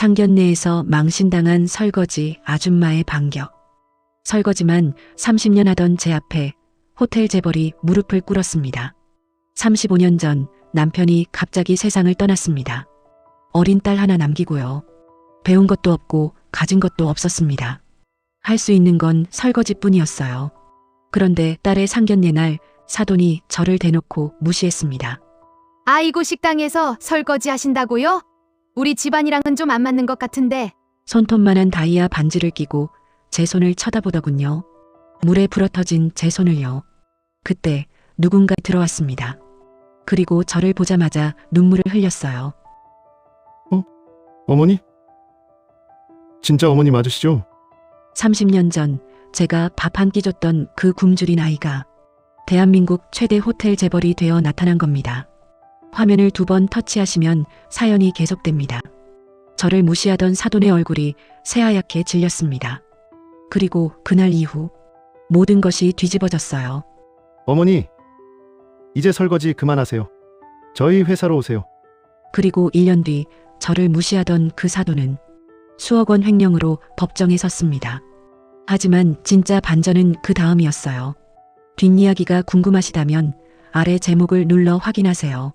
상견례에서 망신당한 설거지 아줌마의 반격. 설거지만 30년 하던 제 앞에 호텔 재벌이 무릎을 꿇었습니다. 35년 전 남편이 갑자기 세상을 떠났습니다. 어린 딸 하나 남기고요. 배운 것도 없고 가진 것도 없었습니다. 할 수 있는 건 설거지뿐이었어요. 그런데 딸의 상견례 날 사돈이 저를 대놓고 무시했습니다. 아이고 식당에서 설거지 하신다고요? 우리 집안이랑은 좀 안 맞는 것 같은데. 손톱만한 다이아 반지를 끼고 제 손을 쳐다보더군요. 물에 불어터진 제 손을요. 그때 누군가 들어왔습니다. 그리고 저를 보자마자 눈물을 흘렸어요. 어머니? 진짜 어머니 맞으시죠? 30년 전 제가 밥 한 끼 줬던 그 굶주린 아이가 대한민국 최대 호텔 재벌이 되어 나타난 겁니다. 화면을 두 번 터치하시면 사연이 계속됩니다. 저를 무시하던 사돈의 얼굴이 새하얗게 질렸습니다. 그리고 그날 이후 모든 것이 뒤집어졌어요. 어머니, 이제 설거지 그만하세요. 저희 회사로 오세요. 그리고 1년 뒤 저를 무시하던 그 사돈은 수억 원 횡령으로 법정에 섰습니다. 하지만 진짜 반전은 그 다음이었어요. 뒷이야기가 궁금하시다면 아래 제목을 눌러 확인하세요.